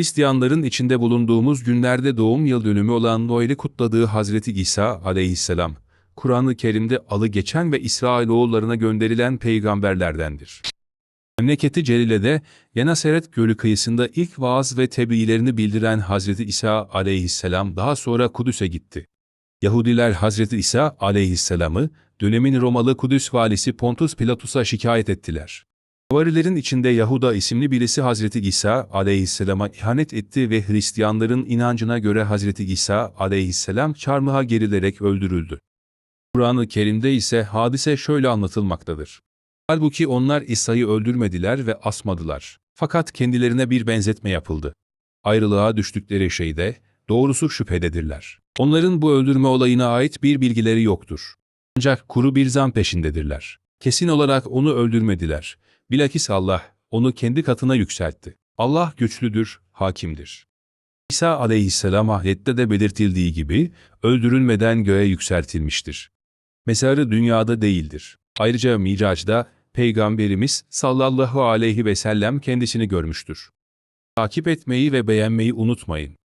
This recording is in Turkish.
Hristiyanların içinde bulunduğumuz günlerde doğum yıl dönümü olan Noel'i kutladığı Hazreti İsa aleyhisselam, Kur'an-ı Kerim'de alı geçen ve İsrailoğullarına gönderilen peygamberlerdendir. Memleketi Celile'de Yenaseret Gölü kıyısında ilk vaaz ve tebliğlerini bildiren Hazreti İsa aleyhisselam daha sonra Kudüs'e gitti. Yahudiler Hazreti İsa aleyhisselamı, dönemin Romalı Kudüs valisi Pontus Pilatus'a şikayet ettiler. Havarilerin içinde Yahuda isimli birisi Hazreti İsa aleyhisselama ihanet etti ve Hristiyanların inancına göre Hazreti İsa aleyhisselam çarmıha gerilerek öldürüldü. Kur'an-ı Kerim'de ise hadise şöyle anlatılmaktadır. Halbuki onlar İsa'yı öldürmediler ve asmadılar. Fakat kendilerine bir benzetme yapıldı. Ayrılığa düştükleri şeyde, doğrusu şüphededirler. Onların bu öldürme olayına ait bir bilgileri yoktur. Ancak kuru bir zan peşindedirler. Kesin olarak onu öldürmediler. Bilakis Allah, onu kendi katına yükseltti. Allah güçlüdür, hakimdir. İsa aleyhisselam ayette de belirtildiği gibi, öldürülmeden göğe yükseltilmiştir. Mezarı dünyada değildir. Ayrıca Miraç'da, Peygamberimiz sallallahu aleyhi ve sellem kendisini görmüştür. Takip etmeyi ve beğenmeyi unutmayın.